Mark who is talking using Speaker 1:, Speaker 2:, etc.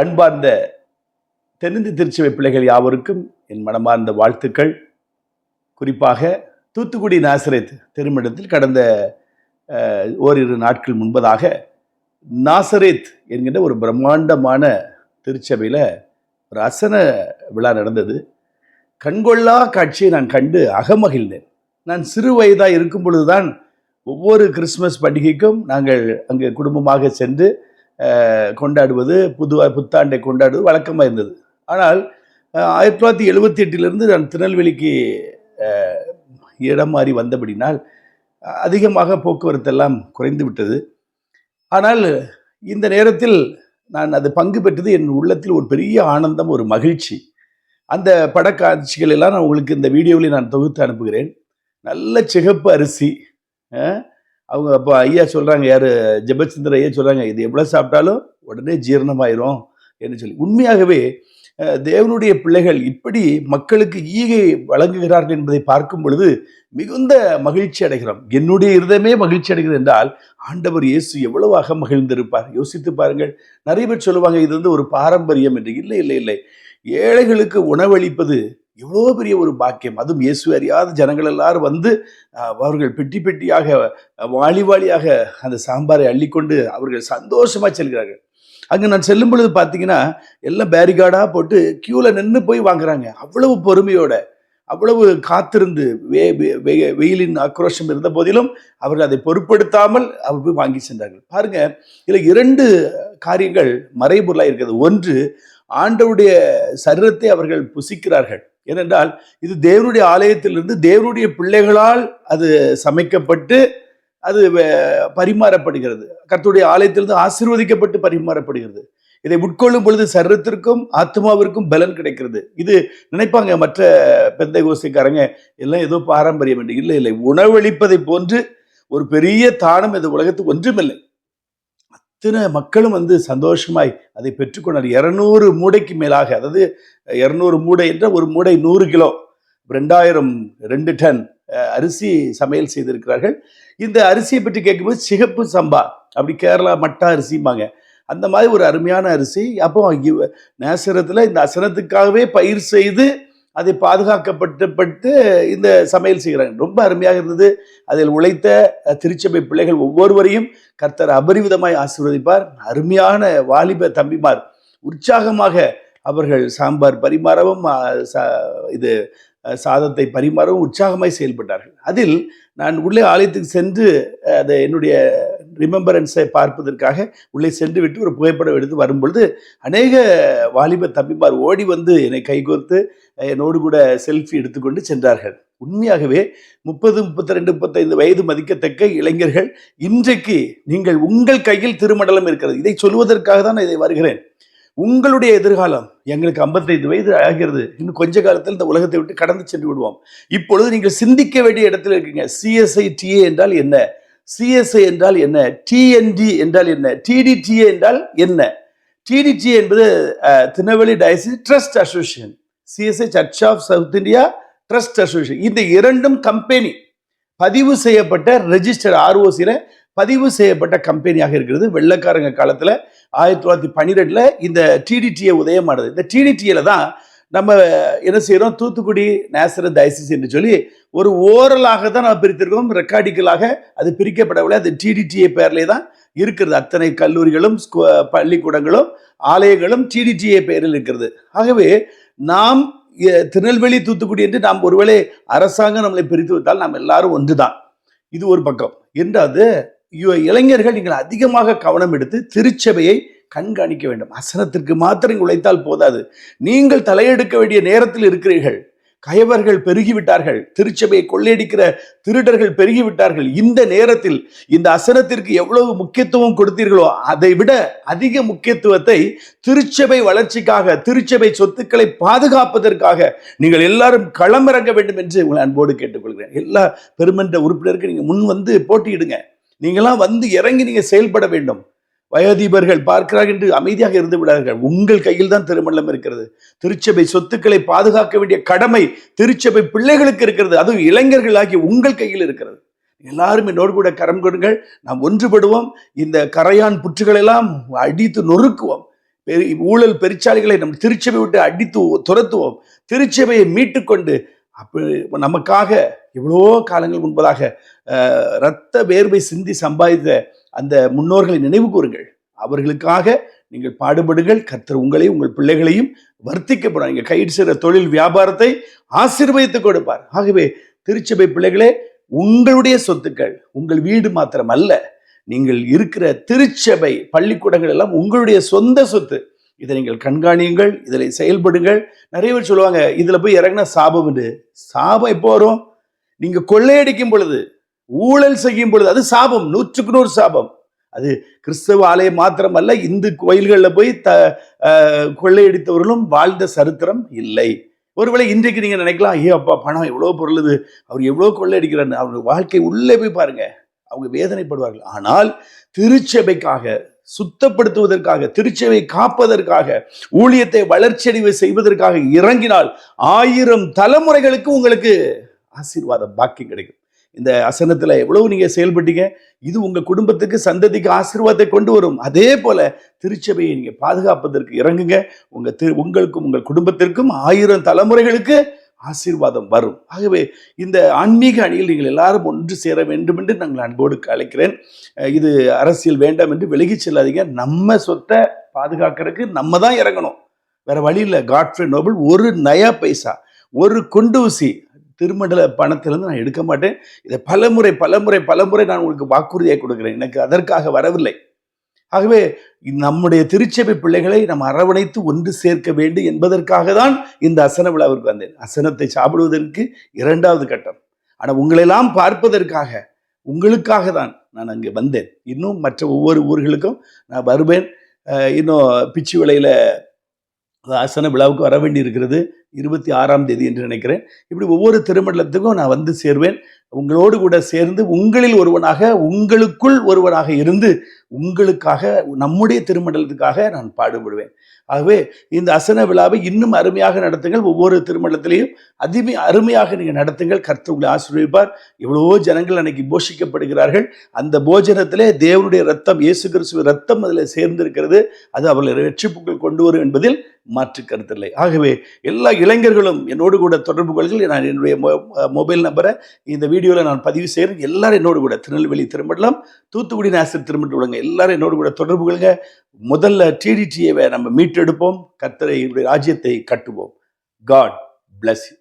Speaker 1: அன்பார்ந்த தென்னிந்திய திருச்சபை பிள்ளைகள் யாவருக்கும் என் மனமார்ந்த வாழ்த்துக்கள். குறிப்பாக தூத்துக்குடி நாசரேத் திருமணத்தில் கடந்த ஓரிரு நாட்கள் முன்பதாக நாசரேத் என்கின்ற ஒரு பிரம்மாண்டமான திருச்சபையில் ஒரு அசன விழா நடந்தது. கண்கொள்ளா காட்சியை நான் கண்டு அகமகிழ்ந்தேன். நான் சிறு வயதாக இருக்கும் பொழுதுதான் ஒவ்வொரு கிறிஸ்மஸ் பண்டிகைக்கும் நாங்கள் அங்கே குடும்பமாக சென்று கொண்டாடுவது புது புத்தாண்டை கொண்டாடுவது வழக்கமாக இருந்தது. ஆனால் ஆயிரத்தி தொள்ளாயிரத்தி எழுபத்தி எட்டிலிருந்து நான் திருநெல்வேலிக்கு இடம் மாறி வந்தபடினால் அதிகமாக போக்குவரத்தெல்லாம் குறைந்து விட்டது. ஆனால் இந்த நேரத்தில் நான் அது பங்கு பெற்றது என் உள்ளத்தில் ஒரு பெரிய ஆனந்தம் ஒரு மகிழ்ச்சி. அந்த படக்காட்சிகள் எல்லாம் நான் உங்களுக்கு இந்த வீடியோவில் நான் தொகுத்து அனுப்புகிறேன். நல்ல சிகப்பு அரிசி அவங்க அப்போ ஐயா சொல்கிறாங்க யார்? ஜெபச்சந்திர ஐயா சொல்கிறாங்க இது எவ்வளோ சாப்பிட்டாலும் உடனே ஜீரணமாயிரும் என்று சொல்லி. உண்மையாகவே தேவனுடைய பிள்ளைகள் இப்படி மக்களுக்கு ஈகை வழங்குகிறார்கள் என்பதை பார்க்கும் பொழுது மிகுந்த மகிழ்ச்சி அடைகிறோம். என்னுடைய இருதயமே மகிழ்ச்சி அடைகிறது என்றால் ஆண்டவர் இயேசு எவ்வளவாக மகிழ்ந்திருப்பார். யோசித்து பாருங்கள். நிறைய பேர் சொல்லுவாங்க இது வந்து ஒரு பாரம்பரியம் என்று. இல்லை இல்லை இல்லை. ஏழைகளுக்கு உணவளிப்பது எவ்வளோ பெரிய ஒரு பாக்கியம். அதுவும் இயேசு அறியாத ஜனங்கள் எல்லாரும் வந்து அவர்கள் பெட்டி பெட்டியாக அஹ், வாளி வாளியாக அந்த சாம்பாரை அள்ளிக்கொண்டு அவர்கள் சந்தோஷமாக செல்கிறார்கள். அங்கே நான் செல்லும் பொழுது பார்த்தீங்கன்னா எல்லாம் பேரிகார்டாக போட்டு க்யூவில் நின்று போய் வாங்குறாங்க. அவ்வளவு பொறுமையோட அவ்வளவு காத்திருந்து வே வெ- வெயிலின் ஆக்ரோஷம் இருந்த போதிலும் அவர்கள் அதை பொருட்படுத்தாமல் அவர் போய் வாங்கி சென்றார்கள். பாருங்க இதில் இரண்டு காரியங்கள் மறைபொருளாக இருக்கிறது. ஒன்று ஆண்டவுடைய சரீரத்தை அவர்கள் புசிக்கிறார்கள். ஏனென்றால் இது தேவனுடைய ஆலயத்திலிருந்து தேவனுடைய பிள்ளைகளால் அது சமைக்கப்பட்டு அது வே- பரிமாறப்படுகிறது. கர்த்தருடைய ஆலயத்திலிருந்து ஆசீர்வதிக்கப்பட்டு பரிமாறப்படுகிறது. இதை உட்கொள்ளும் பொழுது சரீரத்திற்கும் ஆத்மாவிற்கும் பலன் கிடைக்கிறது. இது நினைப்பாங்க மற்ற பெந்தை கோஷ்டிக்காரங்க எல்லாம் ஏதோ பாரம்பரியம் என்று. இல்லை இல்லை. உணவளிப்பதை போன்று ஒரு பெரிய தானம் இந்த உலகத்துக்கு ஒன்றுமில்லை. அத்தனை மக்களும் வந்து சந்தோஷமாய் அதை பெற்றுக்கொண்டார். இரநூறு மூடைக்கு மேலாக அதாவது இரநூறு மூடை என்ற ஒரு மூடை நூறு கிலோ ரெண்டாயிரம் ரெண்டு டன் அரிசி சமையல் செய்திருக்கிறார்கள். இந்த அரிசியை பற்றி கேட்கும்போது சிகப்பு சம்பா அப்படி கேரளா மட்டா அரிசிம்பாங்க. அந்த மாதிரி ஒரு அருமையான அரிசி. அப்போ நேசரத்தில் இந்த அசனத்துக்காகவே பயிர் செய்து அதை பாதுகாக்கப்பட்டு இந்த சமையல் செய்கிறாங்க. ரொம்ப அருமையாக இருந்தது. அதில் உழைத்த திருச்சபை பிள்ளைகள் ஒவ்வொருவரையும் கர்த்தர் அபரிவிதமாய் ஆசீர்வதிப்பார். அருமையான வாலிப தம்பிமார். உற்சாகமாக அவர்கள் சாம்பார் பரிமாறவும் இது சாதத்தை பரிமாறவும் உற்சாகமாய் செயல்பட்டார்கள். அதில் நான் உள்ளே ஆலயத்துக்கு சென்று அதை என்னுடைய ரிமெம்பரன்ஸை பார்ப்பதற்காக உள்ளே சென்று விட்டு ஒரு புகைப்படம் எடுத்து வரும்பொழுது அநேக வாலிப தம்பிமார் ஓடி வந்து என்னை கைகோர்த்து என்னோடு கூட செல்ஃபி எடுத்துக்கொண்டு சென்றார்கள். உண்மையாகவே முப்பது முப்பத்தி ரெண்டு முப்பத்தைந்து வயது மதிக்கத்தக்க இளைஞர்கள் இன்றைக்கு நீங்கள் உங்கள் கையில் திருமண்டலம் இருக்கிறது. இதை சொல்வதற்காக தான் நான் இதை வருகிறேன். உங்களுடைய எதிர்காலம் எங்களுக்கு 55 வயது ஆகிறது. இன்னும் கொஞ்ச காலத்தில் இந்த உலகத்தை விட்டு கடந்து சென்று விடுவோம். இப்பொழுது நீங்கள் சிந்திக்க வேண்டிய இடத்துல இருக்கீங்க. சிஎஸ்ஐடிஏ என்றால் என்ன? சிஎஸ்ஐ என்றால் என்ன? டிஎன்டி என்றால் என்ன? டிடிடிஏ என்றால் என்ன? டிடிடிஏ என்பது Tirunelveli diocese trust association CSI church of south India trust association இந்த இரண்டும் கம்பெனி பதிவு செய்யப்பட்ட ரெஜிஸ்டர் ஆர்ஓசியில் பதிவு செய்யப்பட்ட கம்பெனியாக இருக்கிறது. வெள்ளக்காரங்க காலத்தில் ஆயிரத்தி தொள்ளாயிரத்தி பன்னிரெண்டில் இந்த டிடிடிஏ உதயமானது. இந்த டிடிடிஏல தான் நம்ம என்ன செய்கிறோம் தூத்துக்குடி நேசர தயசிஸ் என்று சொல்லி ஒரு ஓரலாக தான் நம்ம பிரித்திருக்கோம். ரெக்கார்டிக்கலாக அது பிரிக்கப்படவில்லை. அது டிடிடிஏ பேர்லே தான் இருக்கிறது. அத்தனை கல்லூரிகளும் ஸ்கூ- பள்ளிக்கூடங்களும் ஆலயங்களும் டிடிடிஏ பெயரில் இருக்கிறது. ஆகவே நாம் திருநெல்வேலி தூத்துக்குடி என்று நாம் ஒருவேளை அரசாங்கம் நம்மளை பிரித்து விட்டால் நாம் எல்லாரும் ஒன்றுதான். இது ஒரு பக்கம். என்றாவது இளைஞர்கள் நீங்கள் அதிகமாக கவனம் எடுத்து திருச்சபையை கண்காணிக்க வேண்டும். அசனத்திற்கு மாத்திரம் உழைத்தால் போதாது. நீங்கள் தலையெடுக்க வேண்டிய நேரத்தில் இருக்கிறீர்கள். கயவர்கள் பெருகிவிட்டார்கள். திருச்சபையை கொள்ளையடிக்கிற திருடர்கள் பெருகிவிட்டார்கள். இந்த நேரத்தில் இந்த அசனத்திற்கு எவ்வளவு முக்கியத்துவம் கொடுத்தீர்களோ அதை விட அதிக முக்கியத்துவத்தை திருச்சபை வளர்ச்சிக்காக திருச்சபை சொத்துக்களை பாதுகாப்பதற்காக நீங்கள் எல்லாரும் களமிறங்க வேண்டும் என்று உங்களை அன்போடு கேட்டுக்கொள்கிறேன். எல்லா பெருமன்ற உறுப்பினருக்கு நீங்கள் முன் வந்து போட்டியிடுங்க. நீங்களாம் வந்து இறங்கி நீங்கள் செயல்பட வேண்டும். வயோதிபர்கள் பார்க்கிறார்கள் என்று அமைதியாக இருந்து விடார்கள் உங்கள் கையில் தான் திருமணம் இருக்கிறது. திருச்சபை சொத்துக்களை பாதுகாக்க வேண்டிய கடமை திருச்சபை பிள்ளைகளுக்கு இருக்கிறது. அதுவும் இளைஞர்களாகி உங்கள் கையில் இருக்கிறது. எல்லாரும் என்னோடு கூட கரம் கொடுங்கள். நாம் ஒன்றுபடுவோம். இந்த கரையான் புற்றுகளெல்லாம் அடித்து நொறுக்குவோம். பெரு ஊழல் பெருச்சாளிகளை நம் திருச்சபை விட்டு அடித்து துரத்துவோம். திருச்சபையை மீட்டுக்கொண்டு அப்ப நமக்காக எவ்வளோ காலங்கள் முன்பதாக இரத்த வேர்வை சிந்தி சம்பாதித்த அந்த முன்னோர்களை நினைவு கூறுங்கள். அவர்களுக்காக நீங்கள் பாடுபடுங்கள். கர்த்தர் உங்களையும் உங்கள் பிள்ளைகளையும் வர்த்திக்கப்படும். நீங்கள் கைடு செய்கிற தொழில் வியாபாரத்தை ஆசீர்வதித்து கொடுப்பார். ஆகவே திருச்சபை பிள்ளைகளே உங்களுடைய சொத்துக்கள் உங்கள் வீடு மாத்திரம் அல்ல நீங்கள் இருக்கிற திருச்சபை பள்ளிக்கூடங்கள் எல்லாம் உங்களுடைய சொந்த சொத்து. இதை நீங்கள் கண்காணியுங்கள் இதில் செயல்படுங்கள். நிறைய பேர் சொல்லுவாங்க இதில் போய் இறங்கினா சாபம் என்று சாபம் எப்போ வரும்? நீங்கள் கொள்ளையடிக்கும் பொழுது ஊழல் செய்யும் பொழுது. அது சாபம் நூற்றுக்கு நூறு சாபம். அது கிறிஸ்தவ ஆலயம் மாத்திரமல்ல இந்து கோயில்களில் போய் த கொள்ளையடித்தவர்களும் வாழ்ந்த சரித்திரம் இல்லை. ஒருவேளை இன்றைக்கு நீங்கள் நினைக்கலாம் ஐயோ அப்பா பணம் எவ்வளோ பொருள் இது அவர் எவ்வளோ கொள்ளையடிக்கிறார்? அவருடைய வாழ்க்கை உள்ளே போய் பாருங்கள் அவங்க வேதனைப்படுவார்கள். ஆனால் திருச்சபைக்காக சுத்தப்படுத்துவதற்காக திருச்சபை காப்பதற்காக ஊழியத்தை வளர்ச்சியடைவு செய்வதற்காக இறங்கினால் ஆயிரம் தலைமுறைகளுக்கு உங்களுக்கு ஆசீர்வாதம் பாக்கியம் கிடைக்கும். இந்த அசனத்துல எவ்வளவு நீங்க செயல்பட்டீங்க இது உங்க குடும்பத்துக்கு சந்ததிக்கு ஆசீர்வாதத்தை கொண்டு வரும். அதே போல திருச்சபையை நீங்க பாதுகாப்பதற்கு இறங்குங்க. உங்க திரு உங்களுக்கும் உங்கள் குடும்பத்திற்கும் ஆயிரம் தலைமுறைகளுக்கு ஆசீர்வாதம் வரும். ஆகவே இந்த ஆன்மீக அணியில் நீங்கள் எல்லாரும் ஒன்று சேர வேண்டும் என்று நாங்கள் அன்போடு அழைக்கிறேன். இது அரசியல் வேண்டாம் என்று விலகி செல்லாதீங்க. நம்ம சொத்தை பாதுகாக்கிறதுக்கு நம்ம தான் இறங்கணும். வேற வழி இல்லை. காட்ஃப்ரே நோபல் ஒரு நயா பைசா ஒரு குண்டூசி திருமண்டல பணத்திலிருந்து நான் எடுக்க மாட்டேன். இதை பலமுறை பலமுறை பலமுறை நான் உங்களுக்கு வாக்குறுதியை கொடுக்குறேன். எனக்கு அதற்காக வரவில்லை. ஆகவே நம்முடைய திருச்சபை பிள்ளைகளை நம்ம அரவணைத்து ஒன்று சேர்க்க வேண்டும் என்பதற்காக தான் இந்த அசன விழாவிற்கு வந்தேன். அசனத்தை சாப்பிடுவதற்கு இரண்டாவது கட்டம். ஆனால் உங்களெல்லாம் பார்ப்பதற்காக உங்களுக்காக தான் நான் அங்கே வந்தேன். இன்னும் மற்ற ஒவ்வொரு ஊர்களுக்கும் நான் வருவேன். இன்னும் பிச்சு விலையில் அசன விழாவுக்கு வர வேண்டி இருக்கிறது இருபத்தி ஆறாம் தேதி என்று நினைக்கிறேன். இப்படி ஒவ்வொரு திருமண்டலத்துக்கும் நான் வந்து சேர்வேன். உங்களோடு கூட சேர்ந்து உங்களில் ஒருவனாக உங்களுக்குள் ஒருவனாக இருந்து உங்களுக்காக நம்முடைய திருமண்டலத்துக்காக நான் பாடுபடுவேன். ஆகவே இந்த அசன விழாவை இன்னும் அருமையாக நடத்துங்கள். ஒவ்வொரு திருமண்டலத்திலையும் அதிமை அருமையாக நீங்கள் நடத்துங்கள். கர்த்தர் உங்களை ஆசீர்வதிப்பார். எவ்வளவோ ஜனங்கள் அன்னைக்கு போஷிக்கப்படுகிறார்கள். அந்த போஜனத்திலே தேவனுடைய ரத்தம் இயேசு கிறிஸ்துவ ரத்தம் அதில் சேர்ந்திருக்கிறது. அது அவர்களை ரட்சிப்புக்குள் கொண்டு வரும் என்பதில் மாற்று கருத்தில்லை ஆகவே எல்லா இளைஞர்களும் என்னோடு கூட தொடர்பு கொள்கள் நான் என்னுடைய மொ- மொபைல் நம்பரை இந்த வீடியோவில் நான் பதிவு செய்கிறேன் எல்லாரும் என்னோடு கூட திருநெல்வேலி திருமண்டலம் தூத்துக்குடி நாசர் திருமண்டலம் உள்ளவங்க எல்லாரும் என்னோடு கூட தொடர்பு கொள்ளுங்க முதல்ல டிடிடிஏவை நம்ம மீட்டெடுப்போம். கர்த்தரை ராஜ்யத்தை கட்டுவோம். God bless you